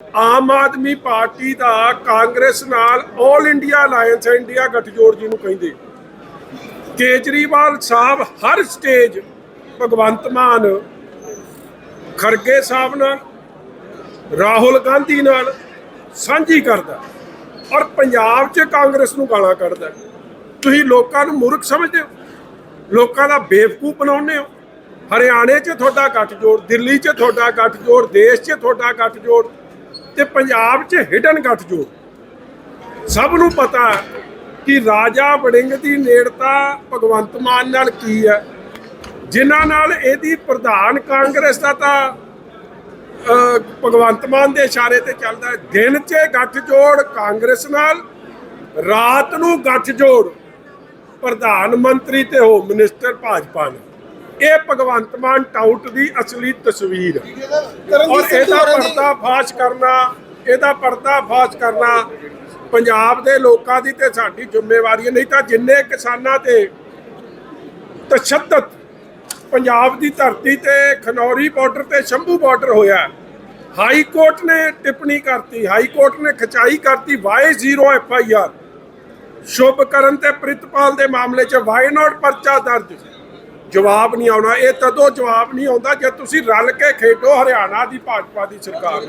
Aam Aadmi party ਦਾ ਕਾਂਗਰਸ ਨਾਲ 올 India alliance India ਗੱਠਜੋੜ ਨੂੰ ਕਹਿੰਦੇ। ਕੇਜਰੀਵਾਲ ਸਾਹਿਬ ਹਰ ਸਟੇਜ ਭਗਵੰਤ ਮਾਨ ਖਰਗੇ ਸਾਹਿਬ ਨਾਲ, ਰਾਹੁਲ ਗਾਂਧੀ ਨਾਲ ਸਾਂਝੀ ਕਰਦਾ ਔਰ ਪੰਜਾਬ 'ਚ ਕਾਂਗਰਸ ਨੂੰ ਗਾਲਾਂ ਕੱਢਦਾ ਤੁਸੀਂ ਲੋਕਾਂ ਨੂੰ ਮੂਰਖ ਸਮਝਦੇ ਹੋ? ਲੋਕਾਂ ਦਾ ਬੇਵਕੂਫ ਬਣਾਉਂਦੇ ਹੋ? ਹਰਿਆਣੇ 'ਚ ਤੁਹਾਡਾ ਗੱਠਜੋੜ ਦਿੱਲੀ 'ਚ ਤੁਹਾਡਾ ਗੱਠਜੋੜ ਦੇਸ਼ 'ਚ ਤੁਹਾਡਾ ਗੱਠਜੋੜ ਤੇ ਪੰਜਾਬ 'ਚ ਹਿਡਨ ਗੱਠਜੋੜ ਸਭ ਨੂੰ ਪਤਾ ਕਿ ਰਾਜਾ ਵੜਿੰਗ ਦੀ ਨੇੜਤਾ ਭਗਵੰਤ ਮਾਨ ਨਾਲ ਕੀ ਹੈ। ਜਿਨ੍ਹਾਂ ਨਾਲ ਇਹਦੀ ਪ੍ਰਧਾਨ ਕਾਂਗਰਸ ਦਾ ਤਾਂ ਭਗਵੰਤ ਮਾਨ ਦੇ ਇਸ਼ਾਰੇ ਤੇ ਚੱਲਦਾ ਦਿਨ 'ਚ ਗੱਠਜੋੜ ਕਾਂਗਰਸ ਨਾਲ, ਰਾਤ ਨੂੰ ਗੱਠਜੋੜ ਪ੍ਰਧਾਨ ਮੰਤਰੀ ਤੇ ਹੋਮ ਮਿਨਿਸਟਰ ਭਾਜਪਾ ਨਾਲ। ਇਹ ਭਗਵੰਤ ਮਾਨ ਟਾਊਟ ਦੀ ਅਸਲੀ ਤਸਵੀਰ। ਔਰ ਇਹਦਾ ਪਰਦਾ ਫਾਸ਼ ਕਰਨਾ ਇਹਦਾ ਪਰਦਾ ਫਾਸ਼ ਕਰਨਾ ਪੰਜਾਬ ਦੇ ਲੋਕਾਂ ਦੀ ਤੇ ਸਾਡੀ ਜ਼ਿੰਮੇਵਾਰੀ ਹੈ। ਨਹੀਂ ਤਾਂ ਜਿੰਨੇ ਕਿਸਾਨਾਂ ਤੇ ਤਸ਼ੱਦਦ ਪੰਜਾਬ ਦੀ ਧਰਤੀ ਤੇ ਖਨੌਰੀ ਬਾਰਡਰ ਤੇ ਸ਼ੰਭੂ ਬਾਰਡਰ ਹੋਇਆ। ਹਾਈ ਕੋਰਟ ਨੇ ਟਿੱਪਣੀ ਕਰਤੀ ਹਾਈ ਕੋਰਟ ਨੇ ਖਚਾਈ ਕਰਤੀ ਵਾਈ 0 ਐਫ ਆਈ ਆਰ। ਸ਼ੁਭ ਕਰਨ ਤੇ ਪ੍ਰਿਤਪਾਲ ਦੇ ਮਾਮਲੇ 'ਚ ਵਾਈ ਨਾਟ ਪਰਚਾ ਦਰਜ। ਜਵਾਬ ਨਹੀਂ ਆਉਣਾ ਇਹ ਤਦੋਂ ਜਵਾਬ ਨਹੀਂ ਆਉਂਦਾ ਜੇ ਤੁਸੀਂ ਰਲ ਕੇ ਖੇਡੋ ਹਰਿਆਣਾ ਦੀ ਭਾਜਪਾ ਦੀ ਸਰਕਾਰ।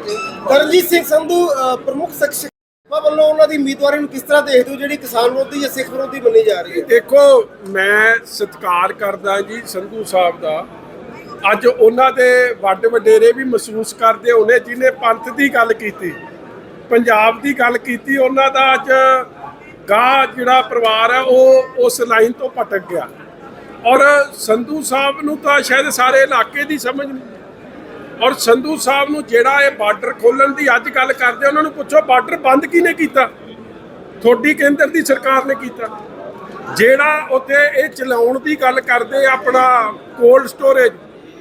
ਕਰਨਜੀਤ ਸਿੰਘ ਸੰਧੂ ਪ੍ਰਮੁੱਖ ਸ਼ਖਸ ਵੱਲੋਂ ਉਹਨਾਂ ਦੀ ਉਮੀਦਵਾਰੀ ਨੂੰ ਕਿਸ ਤਰ੍ਹਾਂ ਦੇਖਦੇ ਹੋ ਜਿਹੜੀ ਕਿਸਾਨ ਵਿਰੋਧੀ ਜਾਂ ਸਿੱਖ ਵਿਰੋਧੀ ਮੰਨੀ ਜਾ ਰਹੀ ਹੈ? ਦੇਖੋ ਮੈਂ ਸਤਿਕਾਰ ਕਰਦਾ ਜੀ ਸੰਧੂ ਸਾਹਿਬ ਦਾ। ਅੱਜ ਉਹਨਾਂ ਦੇ ਵੱਡ ਵਡੇਰੇ ਵੀ ਮਹਿਸੂਸ ਕਰਦੇ ਹੋਣੇ ਜਿਨੇ ਪੰਥ ਦੀ ਗੱਲ ਕੀਤੀ ਪੰਜਾਬ ਦੀ ਗੱਲ ਕੀਤੀ ਉਹਨਾਂ ਦਾ ਅੱਜ ਗਾਹ ਜਿਹੜਾ ਪਰਿਵਾਰ ਹੈ ਉਹ ਉਸ ਲਾਈਨ ਤੋਂ ਭਟਕ ਗਿਆ। ਔਰ ਸੰਧੂ ਸਾਹਿਬ ਨੂੰ ਤਾਂ ਸ਼ਾਇਦ ਸਾਰੇ ਇਲਾਕੇ ਦੀ ਸਮਝ ਨਹੀਂ। ਔਰ ਸੰਧੂ ਸਾਹਿਬ ਨੂੰ ਜਿਹੜਾ ਇਹ ਬਾਰਡਰ ਖੋਲਣ ਦੀ ਅੱਜ ਗੱਲ ਕਰਦੇ ਉਹਨਾਂ ਨੂੰ ਪੁੱਛੋ, ਬਾਰਡਰ ਬੰਦ ਕਿਨੇ ਕੀਤਾ? ਥੋੜੀ ਕੇਂਦਰ ਦੀ ਸਰਕਾਰ ਨੇ ਕੀਤਾ। ਜਿਹੜਾ ਉੱਥੇ ਇਹ ਚਲਾਉਣ ਦੀ ਗੱਲ ਕਰਦੇ ਆਪਣਾ ਕੋਲਡ ਸਟੋਰੇਜ,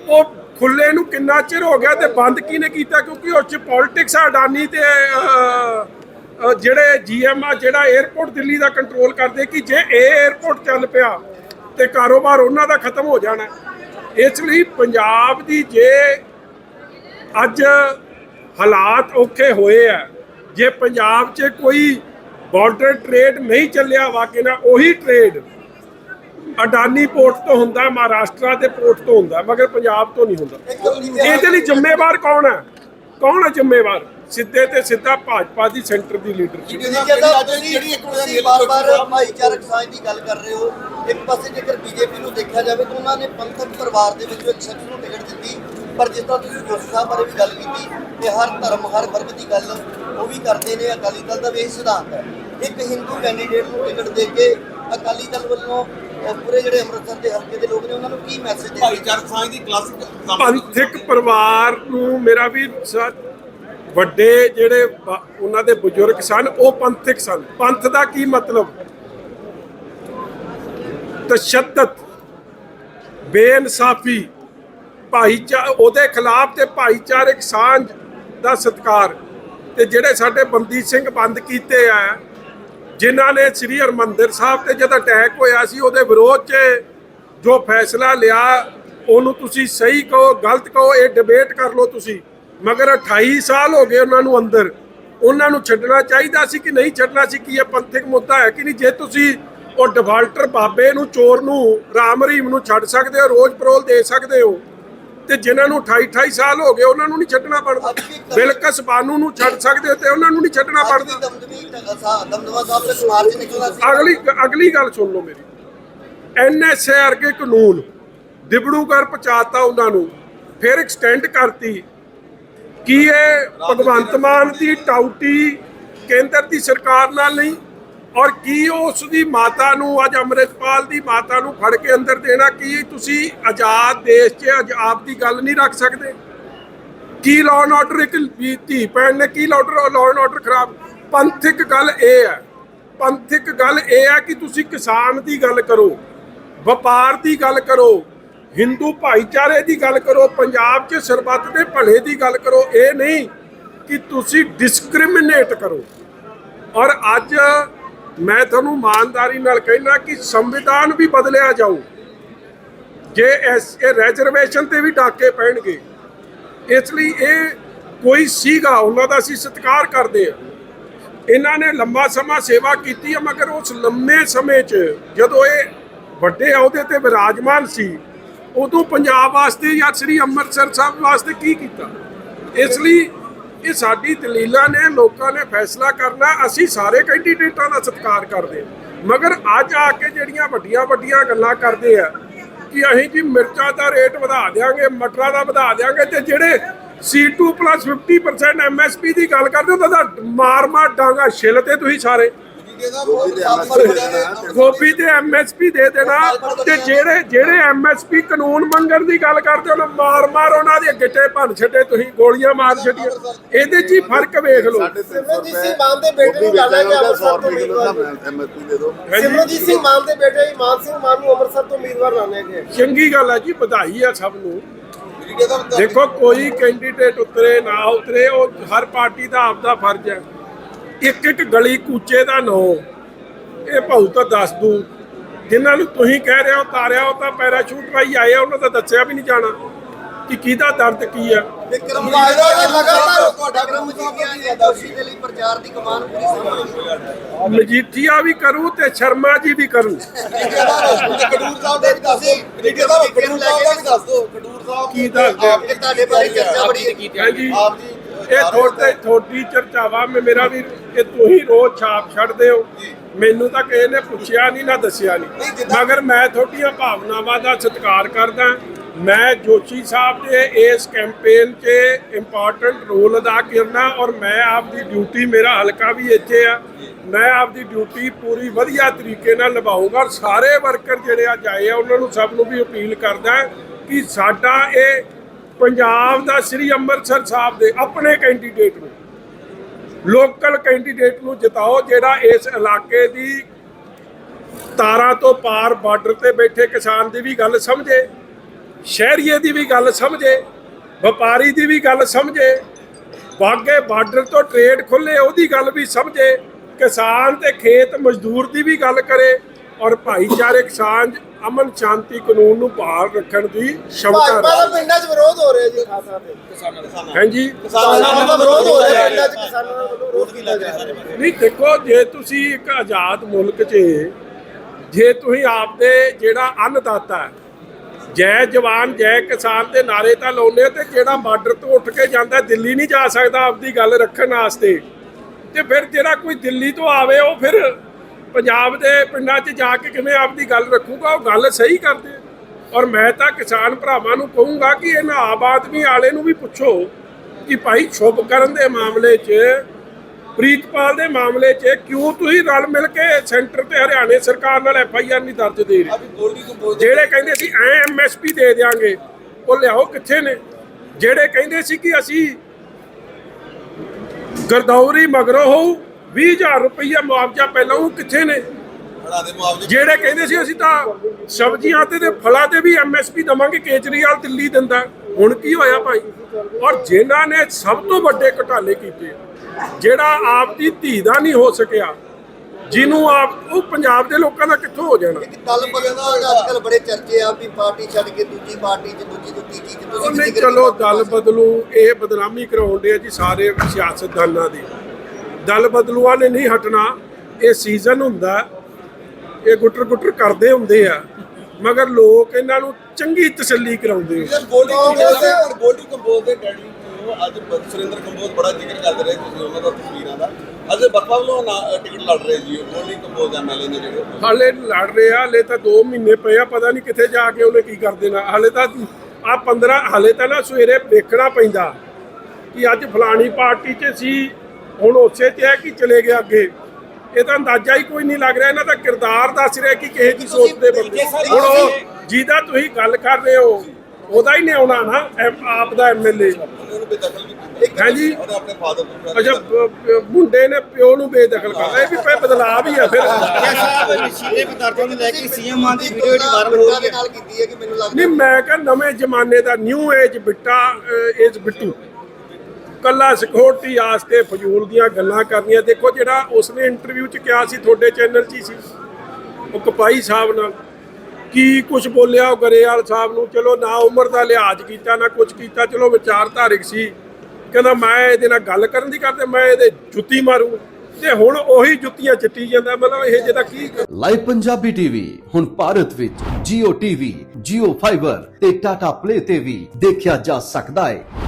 ਉਹ ਖੁੱਲੇ ਨੂੰ ਕਿੰਨਾ ਚਿਰ ਹੋ ਗਿਆ ਤੇ ਬੰਦ ਕਿਨੇ ਕੀਤਾ? ਕਿਉਂਕਿ ਉਹ ਚ ਪੋਲਿਟਿਕਸ ਅਡਾਨੀ ਤੇ ਜਿਹੜੇ ਜੀਐਮ ਆ, ਜਿਹੜਾ 에어ਪੋਰਟ ਦਿੱਲੀ ਦਾ ਕੰਟਰੋਲ ਕਰਦੇ ਕਿ ਜੇ ਇਹ 에어ਪੋਰਟ ਚੱਲ ਪਿਆ ਤੇ ਕਾਰੋਬਾਰ ਉਹਨਾਂ ਦਾ ਖਤਮ ਹੋ ਜਾਣਾ ਇਸ ਲਈ ਪੰਜਾਬ ਦੀ ਜੇ ਅੱਜ ਹਾਲਾਤ ਔਖੇ ਹੋਏ ਆ ਜੇ ਪੰਜਾਬ 'ਚ ਕੋਈ ਬਾਰਡਰ ਟ੍ਰੇਡ ਨਹੀਂ ਚੱਲਿਆ ਵਾਕਿਆ ਨਾ ਉਹੀ ਟ੍ਰੇਡ ਅਡਾਨੀ ਪੋਰਟ ਤੋਂ ਹੁੰਦਾ ਮਹਾਰਾਸ਼ਟਰ ਦੇ ਪੋਰਟ ਤੋਂ ਹੁੰਦਾ ਮਗਰ ਪੰਜਾਬ ਤੋਂ ਨਹੀਂ ਹੁੰਦਾ। ਇਹਦੇ ਲਈ ਜ਼ਿੰਮੇਵਾਰ ਕੌਣ ਹੈ? ਕੌਣ ਹੈ ਜ਼ਿੰਮੇਵਾਰ? ਸਿੱਧੇ ਤੇ ਸਿੱਧਾ ਭਾਜਪਾ ਦੀ ਸੈਂਟਰ ਦੀ ਲੀਡਰਸ਼ਿਪ ਜਿਹੜੀ ਇੱਕ ਬਾਰ-ਬਾਰ ਭਾਈਚਾਰਕ ਸਾਂਝ ਦੀ ਗੱਲ ਕਰ ਰਹੇ ਹੋ ਇੱਕ ਪਾਸੇ ਜੇਕਰ ਬੀਜੇਪੀ ਨੂੰ ਦੇਖਿਆ ਜਾਵੇ ਤਾਂ ਉਹਨਾਂ ਨੇ ਪੰਥਕ ਪਰਿਵਾਰ ਦੇ ਵਿੱਚੋਂ ਇੱਕ ਸ਼ਖਸ ਨੂੰ ਟਿਕਟ ਦਿੱਤੀ ਪਰ ਜਿਸ ਤਰ੍ਹਾਂ ਤੁਸੀਂ ਜੋਸ਼ੀ ਸਾਹਿਬ ਬਾਰੇ ਵੀ ਗੱਲ ਕੀਤੀ ਤੇ ਹਰ ਧਰਮ ਹਰ ਵਰਗ ਦੀ ਗੱਲ ਉਹ ਵੀ ਕਰਦੇ ਨੇ ਅਕਾਲੀ ਦਲ ਦਾ ਵੀ ਇਹ ਸਿਧਾਂਤ ਹੈ। ਇੱਕ ਹਿੰਦੂ ਕੈਂਡੀਡੇਟ ਨੂੰ ਟਿਕਟ ਦੇ ਕੇ ਅਕਾਲੀ ਦਲ ਵੱਲੋਂ ਪੂਰੇ ਜਿਹੜੇ ਅੰਮ੍ਰਿਤਸਰ ਦੇ ਹਲਕੇ ਦੇ ਲੋਕ ਨੇ ਉਹਨਾਂ ਨੂੰ ਕੀ ਮੈਸੇਜ ਦੇ ਭਾਈਚਾਰਕ ਸਾਂਝ ਦੀ ਕਲਾਸਿਕ ਪੰਥਕ ਪਰਿਵਾਰ ਨੂੰ ਮੇਰਾ ਵੀ ਵੱਡੇ ਜਿਹੜੇ ਉਹਨਾਂ ਦੇ ਬਜ਼ੁਰਗ ਸਨ, ਉਹ ਪੰਥਕ ਸਨ। ਪੰਥ ਦਾ ਕੀ ਮਤਲਬ? ਤਸ਼ੱਦਦ, ਬੇਇਨਸਾਫੀ, ਭਾਈਚਾ, ਉਹਦੇ ਖਿਲਾਫ ਤੇ ਭਾਈਚਾਰਕ ਸਾਂਝ ਦਾ ਸਤਕਾਰ। ਤੇ ਜਿਹੜੇ ਸਾਡੇ ਬੰਦੀ ਸਿੰਘ ਬੰਦ ਕੀਤੇ ਆ, ਜਿਨ੍ਹਾਂ ਨੇ ਸ੍ਰੀ ਹਰਮੰਦਰ ਸਾਹਿਬ ਤੇ ਜਦ ਅਟੈਕ ਹੋਇਆ ਸੀ, ਉਹਦੇ ਵਿਰੋਧ 'ਚ ਜੋ ਫੈਸਲਾ ਲਿਆ, ਉਹਨੂੰ ਤੁਸੀਂ ਸਹੀ ਕਹੋ, ਗਲਤ ਕਹੋ, ਇਹ ਡਿਬੇਟ ਕਰ ਲਓ ਤੁਸੀਂ। ਮਗਰ 28 ਸਾਲ ਹੋ ਗਏ ਉਹਨਾਂ ਨੂੰ ਅੰਦਰ। ਉਹਨਾਂ ਨੂੰ ਛੱਡਣਾ ਚਾਹੀਦਾ ਸੀ ਕਿ ਨਹੀਂ ਛੱਡਣਾ ਸੀ ਕਿ ਇਹ ਪੰਥਕ ਮੁੱਦਾ ਹੈ ਕਿ ਨਹੀਂ? ਜੇ ਤੁਸੀਂ ਉਹ ਡਿਫਾਲਟਰ ਬਾਬੇ ਨੂੰ ਚੋਰ ਨੂੰ ਰਾਮ ਰਹੀਮ ਨੂੰ ਛੱਡ ਸਕਦੇ ਹੋ ਰੋਜ਼ ਪਰੋਲ ਦੇ ਸਕਦੇ ਹੋ ਤੇ ਜਿਨ੍ਹਾਂ ਨੂੰ 28 28 ਸਾਲ ਹੋ ਗਏ ਉਹਨਾਂ ਨੂੰ ਨਹੀਂ ਛੱਡਣਾ ਪੜਦਾ। ਬਿਲਕਸ ਬਾਨੂ ਨੂੰ ਛੱਡ ਸਕਦੇ ਹੋ ਤੇ ਉਹਨਾਂ ਨੂੰ ਨਹੀਂ ਛੱਡਣਾ ਪੜਦਾ। ਅਗਲੀ ਅਗਲੀ ਗੱਲ ਸੁਣ ਲਓ ਮੇਰੀ। ਐਨਐਸਏ ਵਰਗੇ ਕਾਨੂੰਨ ਦਿਬੜੂਗਰ ਪਹੁੰਚਾਤਾ ਉਹਨਾਂ ਨੂੰ ਫਿਰ ਐਕਸਟੈਂਡ ਕਰਤੀ। ਕੀ ਇਹ ਭਗਵੰਤ ਮਾਨ ਦੀ ਟਾਊਟੀ ਕੇਂਦਰ ਦੀ ਸਰਕਾਰ ਨਾਲ ਨਹੀਂ? ਔਰ ਕੀ ਉਸ ਦੀ ਮਾਤਾ ਨੂੰ ਅੱਜ ਅੰਮ੍ਰਿਤਪਾਲ ਦੀ ਮਾਤਾ ਨੂੰ ਫੜ ਕੇ ਅੰਦਰ ਦੇਣਾ ਕੀ ਤੁਸੀਂ ਆਜ਼ਾਦ ਦੇਸ਼ 'ਚ ਅੱਜ ਆਪ ਦੀ ਗੱਲ ਨਹੀਂ ਰੱਖ ਸਕਦੇ। ਕੀ ਲਾਅ ਐਂਡ ਆਰਡਰ ਇੱਕ ਧੀ ਭੈਣ ਨੇ ਕੀ ਲਾਅ ਲਾਅ ਐਂਡ ਆਰਡਰ ਖਰਾਬ? ਪੰਥਕ ਗੱਲ ਇਹ ਹੈ ਪੰਥਕ ਗੱਲ ਇਹ ਹੈ ਕਿ ਤੁਸੀਂ ਕਿਸਾਨ ਦੀ ਗੱਲ ਕਰੋ, ਵਪਾਰ ਦੀ ਗੱਲ ਕਰੋ ਹਿੰਦੂ ਭਾਈਚਾਰੇ ਦੀ ਗੱਲ ਕਰੋ, ਪੰਜਾਬ 'ਚ ਸਰਬੱਤ ਦੇ ਭਲੇ ਦੀ ਗੱਲ ਕਰੋ, ਇਹ ਨਹੀਂ ਕਿ ਤੁਸੀਂ ਡਿਸਕ੍ਰਿਮੀਨੇਟ ਕਰੋ। ਔਰ ਅੱਜ ਮੈਂ ਤੁਹਾਨੂੰ ਇਮਾਨਦਾਰੀ ਨਾਲ ਕਹਿਣਾ ਕਿ ਸੰਵਿਧਾਨ ਵੀ ਬਦਲਿਆ ਜਾਊ। ਜੇ ਇਸ, ਇਹ ਰਿਜ਼ਰਵੇਸ਼ਨ ਤੇ ਵੀ ਡਾਕੇ ਪੈਣਗੇ। ਇਸ ਲਈ ਇਹ ਕੋਈ ਸੀਗਾ, ਉਹਨਾਂ ਦਾ ਅਸੀਂ ਸਤਿਕਾਰ ਕਰਦੇ ਆ ਇਹਨਾਂ ਨੇ ਲੰਬਾ ਸਮਾਂ ਸੇਵਾ ਕੀਤੀ ਹੈ ਮਗਰ ਉਸ ਲੰਮੇ ਸਮੇਂ 'ਚ ਜਦੋਂ ਇਹ ਵੱਡੇ ਅਹੁਦੇ ਤੇ ਵਿਰਾਜਮਾਨ ਸੀ ਉਦੋਂ ਪੰਜਾਬ ਵਾਸਤੇ ਜਾਂ ਸ੍ਰੀ ਅੰਮ੍ਰਿਤਸਰ ਸਾਹਿਬ ਵਾਸਤੇ ਕੀ ਕੀਤਾ? ਇਸ ਲਈ ਇਹ ਸਾਡੀ ਦਲੀਲਾਂ ਨੇ, ਲੋਕਾਂ ਨੇ ਫੈਸਲਾ ਕਰਨਾ, ਅਸੀਂ ਸਾਰੇ ਕੈਂਡੀਡੇਟਾਂ ਦਾ ਸਤਿਕਾਰ ਕਰਦੇ ਮਗਰ ਅੱਜ ਆ ਕੇ ਜਿਹੜੀਆਂ ਵੱਡੀਆਂ ਵੱਡੀਆਂ ਗੱਲਾਂ ਕਰਦੇ ਆ ਕਿ ਅਸੀਂ ਜੀ ਮਿਰਚਾਂ ਦਾ ਰੇਟ ਵਧਾ ਦਿਆਂਗੇ, ਮਟਰਾਂ ਦਾ ਵਧਾ ਦਿਆਂਗੇ ਤੇ ਜਿਹੜੇ C2 50% MSP ਦੀ ਗੱਲ ਕਰਦੇ ਹੋ, ਤਾਂ ਮਾਰ ਮਾਰ ਡਾਂਗਾ ਛਿੱਲ ਤੇ ਤੁਸੀਂ ਸਾਰੇ। ਗੋਭੀ ਤੇ ਐਮਐਸਪੀ ਦੇ ਦੇਣਾ ਤੇ ਜਿਹੜੇ ਜਿਹੜੇ ਐਮਐਸਪੀ ਕਾਨੂੰਨ ਮੰਗਣ ਦੀ ਗੱਲ ਕਰਦੇ ਉਹਨਾਂ ਮਾਰ ਮਾਰ ਉਹਨਾਂ ਦੇ ਗਿੱਟੇ ਭੰਨ ਛੱਡੇ ਤੁਸੀਂ ਗੋਲੀਆਂ ਮਾਰ ਛੱਡੀਆਂ। ਇਹਦੇ 'ਚ ਹੀ ਫ਼ਰਕ ਵੇਖ ਲਓ। ਸਿਮਰਨਜੀਤ ਸਿੰਘ ਮਾਨ ਦੇ ਬੇਟੇ ਨੂੰ ਲਾਣਾ ਕਿ ਅੰਮ੍ਰਿਤਸਰ ਤੋਂ ਉਮੀਦਵਾਰ ਐਮਐਸਪੀ ਦੇ ਦਿਓ। ਸਿਮਰਨਜੀਤ ਸਿੰਘ ਮਾਨ ਦੇ ਬੇਟੇ ਇਮਾਨ ਸਿੰਘ ਮਾਨ ਨੂੰ ਅੰਮ੍ਰਿਤਸਰ ਤੋਂ ਉਮੀਦਵਾਰ ਲਾਣੇ ਗਏ ਚੰਗੀ ਗੱਲ ਹੈ ਜੀ ਵਧਾਈ ਆ ਸਭ ਨੂੰ। ਦੇਖੋ ਕੋਈ ਕੈਂਡੀਡੇਟ ਉਤਰੇ ਨਾ ਉਤਰੇ ਉਹ ਹਰ ਪਾਰਟੀ ਦਾ ਆਪਦਾ ਫਰਜ਼ ਹੈ। ਇੱਕ ਇੱਕ ਗਲੀ ਕੂਚੇ ਦਾ ਨਾਂ। ਇਹ ਭਾਊ ਤਾਂ ਦੱਸ ਦੂ। ਜਿਨ੍ਹਾਂ ਨੂੰ ਤੁਸੀਂ ਕਹਿ ਰਹੇ ਹੋ ਤਾਰਿਆ ਉਹ ਤਾਂ ਪੈਰਾਸ਼ੂਟ ਰਾਈ ਆਏ ਆ, ਉਹਨਾਂ ਦਾ ਦੱਸਿਆ ਵੀ ਨਹੀਂ ਜਾਣਾ। ਕਿ ਕਿਹਦਾ ਦਰਦ ਕੀ ਆ? ਵਿਕਰਮ ਬਾਜਵਾ ਦਾ ਲਗਾਤਾਰ ਤੁਹਾਡਾ ਵਿਕਰਮ ਜੀ ਦੋਸ਼ੀ ਦੇ ਲਈ ਪ੍ਰਚਾਰ ਦੀ ਕਮਾਨ ਪੂਰੀ ਸੰਭਾਲੀ ਮਜੀਠੀਆ ਵੀ ਕਰੂ ਤੇ ਸ਼ਰਮਾ ਜੀ ਵੀ ਕਰੂ। ਕਡੂਰ ਸਾਹਿਬ ਦੇ ਦੱਸ ਦਿਓ। ਕਡੂਰ ਸਾਹਿਬ ਦਾ ਵੀ ਦੱਸ ਦਿਓ। ਕਡੂਰ ਸਾਹਿਬ ਕੀ ਦੱਸ ਦਿਓ? ਆਪ ਦੇ ਤੁਹਾਡੇ ਬਾਰੇ ਚਰਚਾ ਬੜੀ ਹਾਂਜੀ ਆਪ ਜੀ ਇਹ ਤੁਹਾਡੇ ਤੁਹਾਡੀ ਚਰਚਾਵਾ ਮੇਰਾ ਵੀ ਇਹ ਤੁਸੀਂ ਰੋਜ਼ ਛਾਪ ਛੱਡਦੇ ਹੋ। ਮੈਨੂੰ ਤਾਂ ਕਿਸੇ ਨੇ ਪੁੱਛਿਆ ਨਹੀਂ ਨਾ ਦੱਸਿਆ ਨਹੀਂ। ਮਗਰ ਮੈਂ ਤੁਹਾਡੀਆਂ ਭਾਵਨਾਵਾਂ ਦਾ ਸਤਿਕਾਰ ਕਰਦਾ। ਮੈਂ ਜੋਸ਼ੀ ਸਾਹਿਬ ਦੇ ਇਸ ਕੈਂਪੇਨ 'ਚ ਇੰਪੋਰਟੈਂਟ ਰੋਲ ਅਦਾ ਕਰਨਾ ਔਰ ਮੈਂ ਆਪਦੀ ਡਿਊਟੀ ਮੇਰਾ ਹਲਕਾ ਵੀ ਇੱਥੇ ਆ। ਮੈਂ ਆਪਦੀ ਡਿਊਟੀ ਪੂਰੀ ਵਧੀਆ ਤਰੀਕੇ ਨਾਲ ਨਿਭਾਊਂਗਾ ਔਰ ਸਾਰੇ ਵਰਕਰ ਜਿਹੜੇ ਅੱਜ ਆਏ ਆ ਉਹਨਾਂ ਨੂੰ ਸਭ ਨੂੰ ਵੀ ਅਪੀਲ ਕਰਦਾ ਕਿ ਸਾਡਾ ਇਹ ਪੰਜਾਬ ਦਾ ਸ੍ਰੀ ਅੰਮ੍ਰਿਤਸਰ ਸਾਹਿਬ ਦੇ ਆਪਣੇ ਕੈਂਡੀਡੇਟ ਨੂੰ ਲੋਕਲ ਕੈਂਡੀਡੇਟ ਨੂੰ ਜਿਤਾਓ ਜਿਹੜਾ ਇਸ ਇਲਾਕੇ ਦੀ ਤਾਰਾਂ ਤੋਂ ਪਾਰ ਬਾਰਡਰ ਤੇ ਬੈਠੇ ਕਿਸਾਨ ਦੀ ਵੀ ਗੱਲ ਸਮਝੇ, ਸ਼ਹਿਰੀਏ ਦੀ ਵੀ ਗੱਲ ਸਮਝੇ, ਵਪਾਰੀ ਦੀ ਵੀ ਗੱਲ ਸਮਝੇ ਬਾਗੇ ਬਾਰਡਰ ਤੋਂ ਟ੍ਰੇਡ ਖੁੱਲੇ ਉਹਦੀ ਗੱਲ ਵੀ ਸਮਝੇ, ਕਿਸਾਨ ਤੇ ਖੇਤ ਮਜ਼ਦੂਰ ਦੀ ਵੀ ਗੱਲ ਕਰੇ ਔਰ ਭਾਈਚਾਰਕ ਸਾਂਝ ਅਮਨ ਸ਼ਾਂਤੀ ਕਾਨੂੰਨ ਨੂੰ ਭਾਲ ਰੱਖਣ ਦੀ ਸ਼ਮਤਾ ਭਾਜਪਾ ਦਾ ਰੱਖੇ ਪਿੰਡਾਂ 'ਚ ਵਿਰੋਧ ਹੋ ਰਿਹਾ ਜੀ। ਖਾਸਾ ਤੇ ਹਾਂਜੀ? ਕਿਸਾਨਾਂ ਦਾ ਵਿਰੋਧ ਹੋ ਰਿਹਾ ਪਿੰਡਾਂ 'ਚ ਕਿਸਾਨਾਂ ਦਾ ਵਿਰੋਧ ਕੀਤਾ ਜਾ ਰਿਹਾ। ਨਹੀਂ ਦੇਖੋ ਜੇ ਤੁਸੀਂ ਇੱਕ ਆਜ਼ਾਦ ਮੁਲਕ 'ਚ ਜੇ ਤੁਸੀਂ ਆਪਦੇ ਜਿਹੜਾ ਅੰਨਦਾਤਾ ਹੈ ਜੈ ਜਵਾਨ ਜੈ ਕਿਸਾਨ ਦੇ ਨਾਰੇ ਤਾਂ ਲਾਉਂਦੇ ਹੋ ਤੇ ਜਿਹੜਾ ਬਾਰਡਰ ਤੋਂ ਉੱਠ ਕੇ ਜਾਂਦਾ ਦਿੱਲੀ ਨਹੀਂ ਜਾ ਸਕਦਾ ਆਪਦੀ ਗੱਲ ਰੱਖਣ ਵਾਸਤੇ ਤੇ ਫਿਰ ਜਿਹੜਾ ਕੋਈ ਦਿੱਲੀ ਤੋਂ ਆਵੇ ਉਹ ਫਿਰ ਪੰਜਾਬ ਦੇ ਪਿੰਡਾਂ 'ਚ ਜਾ ਕੇ ਕਿਵੇਂ ਆਪਦੀ ਗੱਲ ਰੱਖੂਗਾ ਉਹ ਗੱਲ ਸਹੀ ਕਰਦੇ। ਔਰ ਮੈਂ ਤਾਂ ਕਿਸਾਨ ਭਰਾਵਾਂ ਨੂੰ ਕਹੂੰਗਾ ਕਿ ਇਹਨਾਂ ਆਮ ਆਦਮੀ ਵਾਲੇ ਨੂੰ ਵੀ ਪੁੱਛੋ ਕਿ ਭਾਈ ਸ਼ੁਭ ਕਰਨ ਦੇ ਮਾਮਲੇ 'ਚ ਪ੍ਰੀਤਪਾਲ ਦੇ ਮਾਮਲੇ 'ਚ ਕਿਉਂ ਤੁਸੀਂ ਰਲ ਮਿਲ ਕੇ ਸੈਂਟਰ ਤੇ ਹਰਿਆਣੇ ਸਰਕਾਰ ਨਾਲ ਐਫ ਆਈ ਆਰ ਨਹੀਂ ਦਰਜ ਦੇ ਰਹੇ ਜਿਹੜੇ ਕਹਿੰਦੇ ਸੀ ਐ ਐਮਐਸਪੀ ਦੇ ਦੇਾਂਗੇ ਉਹ ਲਿਆਓ ਕਿੱਥੇ ਨੇ ਜਿਹੜੇ ਕਹਿੰਦੇ ਸੀ ਕਿ ਅਸੀਂ ਗਰਦੌਰੀ ਮਗਰੋਂ ਹੋਊ 20000 ਰੁਪਈਆ ਮੁਆਵਜ਼ਾ ਪਹਿਲਾਂ ਉਹ ਕਿੱਥੇ ਨੇ? ਜਿਹੜੇ ਕਹਿੰਦੇ ਸੀ ਅਸੀਂ ਤਾਂ ਸਬਜ਼ੀਆਂ ਤੇ ਤੇ ਫਲਾਂ ਤੇ ਵੀ ਐਮਐਸਪੀ ਦਵਾਂਗੇ ਕੇਜਰੀਵਾਲ ਦਿੱਲੀ ਦਿੰਦਾ। ਹੁਣ ਕੀ ਹੋਇਆ ਭਾਈ? ਔਰ ਜਿਨ੍ਹਾਂ ਨੇ ਸਭ ਤੋਂ ਵੱਡੇ ਘਟਾਲੇ ਕੀਤੇ ਜਿਹੜਾ ਆਪ ਦੀ ਧੀ ਦਾ ਨਹੀਂ ਹੋ ਸਕਿਆ ਜਿਹਨੂੰ ਆਪ ਉਹ ਪੰਜਾਬ ਦੇ ਲੋਕਾਂ ਦਾ ਕਿੱਥੋਂ ਹੋ ਜਾਣਾ? ਇੱਕ ਦਲ ਬਦਲ ਦਾ ਅੱਜ ਕੱਲ ਬੜੇ ਚਰਚੇ ਆ ਵੀ ਪਾਰਟੀ ਛੱਡ ਕੇ ਦੂਜੀ ਪਾਰਟੀ 'ਚ ਦੂਜੀ ਤੋਂ ਤੀਜੀ 'ਚ ਤੁਸੀਂ ਉਹਨੇ ਜ਼ਿਕਰ ਚਲੋ। ਦਲ ਬਦਲੂ ਇਹ ਬਦਨਾਮੀ ਕਰਾਉਂਦੇ ਆ ਜੀ ਸਾਰੇ ਸਿਆਸਤਦਾਨਾਂ ਦੀ। ਦਲ ਬਦਲੂਆਂ ਨੇ ਨਹੀਂ ਹਟਣਾ। ਇਹ ਸੀਜ਼ਨ ਹੁੰਦਾ ਇਹ ਗੁੱਟਰ ਗੁੱਟਰ ਕਰਦੇ ਹੁੰਦੇ ਆ। ਮਗਰ ਲੋਕ ਇਹਨਾਂ ਨੂੰ ਚੰਗੀ ਤਸੱਲੀ ਕਰਾਉਂਦੇ ਆ। ਗੋਲਡੀ ਕਾਂਗਰਸ- ਕੰਬੋਜ ਗੋਲਡੀ ਕੰਬੋਜ ਦੇ ਡੈਡੀ ਤੋਂ ਅੱਜ ਬ- ਸੁਰਿੰਦਰ ਕੰਬੋਜ ਬੜਾ ਜ਼ਿਕਰ ਕਰਦੇ ਰਹੇ ਤੁਸੀਂ ਉਹਨਾਂ ਦਾ ਤਸਵੀਰਾਂ ਦਾ। ਅੱਜ ਬਸਪਾ ਵੱਲੋਂ ਨਾ- ਟਿਕਟ ਲੜ ਰਹੇ ਜੀ। ਉਹ ਗੋਲਡੀ ਕੰਬੋਜ ਐਮਐਲਏ ਨੇ ਜਿਹੜੇ? ਹਾਲੇ ਲੜ ਰਹੇ ਆ। ਹਾਲੇ ਤਾਂ 2 ਮਹੀਨੇ ਪਏ ਆ। ਪਤਾ ਨਹੀਂ ਕਿੱਥੇ ਜਾ ਕੇ ਉਹਨੇ ਕੀ ਕਰ ਦੇਣਾ। ਹਾਲੇ ਤਾਂ ਆ 15 ਹਾਲੇ ਤਾਂ ਨਾ ਸਵੇਰੇ ਵੇਖਣਾ ਪੈਂਦਾ ਕਿ ਅੱਜ ਫਲਾਣੀ ਪਾਰਟੀ 'ਚ ਸੀ। ਹੁਣ ਉਸੇ 'ਚ ਹੈ ਕਿ ਚਲੇ ਗਿਆ ਅੱਗੇ। ਇਹ ਤਾਂ ਅੰਦਾਜ਼ਾ ਹੀ ਕੋਈ ਨਹੀਂ ਲੱਗ ਰਿਹਾ ਇਹਨਾਂ ਦਾ ਕਿਰਦਾਰ ਦੱਸ ਰਿਹਾ ਕਿ ਕਿਸੇ ਦੀ ਸੋਚ ਦੇ ਬੰਦੇ। ਹੁਣ ਉਹ ਜਿਹਦਾ ਤੁਸੀਂ ਗੱਲ ਕਰ ਰਹੇ ਹੋ ਉਹਦਾ ਹੀ ਨਹੀਂ ਆਉਣਾ ਨਾ ਆਪ ਦਾ ਐਮਐਲਏ ਉਹਨੂੰ ਬੇਦਖਲ ਵੀ ਕੀਤਾ। ਹੈ ਜੀ ਉਹਨੇ ਆਪਣੇ ਫਾਦਰ ਨੂੰ ਅੱਛਾ ਮੁੰਡੇ ਨੇ ਪਿਓ ਨੂੰ ਬੇਦਖਲ ਕਰਦਾ ਇਹ ਵੀ ਪੈ ਬਦਲਾਅ ਵੀ ਆ ਫਿਰ। ਨਸ਼ੀਲੇ ਪਦਾਰਥਾਂ ਨੂੰ ਲੈ ਕੇ ਸੀਐਮ ਮਾਨ ਦੀ ਤੁਸੀਂ ਵੀਡੀਓ ਜਿਹੜੀ ਵਾਇਰਲ ਹੋ ਬਿੱਟਾ ਰਹੀ ਦੇ ਹੈ ਨਾਲ ਕੀਤੀ ਹੈ ਕਿ ਮੈਨੂੰ ਲੱਗਦਾ ਨਹੀਂ ਮੈਂ ਕਿਹਾ ਨਵੇਂ ਜ਼ਮਾਨੇ ਦਾ new age Bitta age Bittu. ਕੱਲਾ ਸਿਕਿਉਰਟੀ ਆਸਤੇ ਫਜ਼ੂਲ ਦੀਆਂ ਗੱਲਾਂ ਕਰਨੀਆਂ। ਦੇਖੋ ਜਿਹੜਾ ਉਸਨੇ ਇੰਟਰਵਿਊ 'ਚ ਕਿਹਾ ਸੀ ਤੁਹਾਡੇ ਚੈਨਲ 'ਚ ਹੀ ਸੀ। ਉਹ ਕਪਾਈ ਸਾਹਿਬ ਨਾਲ ਕੀ ਕੁਝ ਬੋਲਿਆ ਉਹ ਗਰੇਵਾਲ ਸਾਹਿਬ ਨੂੰ ਚਲੋ ਨਾ ਉਮਰ ਦਾ ਲਿਹਾਜ਼ ਕੀਤਾ ਨਾ ਕੁਝ ਕੀਤਾ ਚਲੋ ਵਿਚਾਰਧਾਰਕ ਸੀ। ਕਹਿੰਦਾ ਮੈਂ ਇਹਦੇ ਨਾਲ ਗੱਲ ਕਰਨ ਦੀ ਕਰਦੇ ਮੈਂ ਇਹਦੇ ਜੁੱਤੀ ਮਾਰੂ। ਤੇ ਹੁਣ ਉਹੀ ਜੁੱਤੀਆਂ ਚਿੱਟੀ ਜਾਂਦਾ ਮਤਲਬ ਇਹ ਜਿਹਦਾ ਕੀ ਲਾਈਵ ਪੰਜਾਬੀ ਟੀਵੀ ਹੁਣ ਭਾਰਤ ਵਿੱਚ Jio TV, Jio Fiber ਤੇ Tata Play ਤੇ ਵੀ ਦੇਖਿਆ ਜਾ ਸਕਦਾ ਹੈ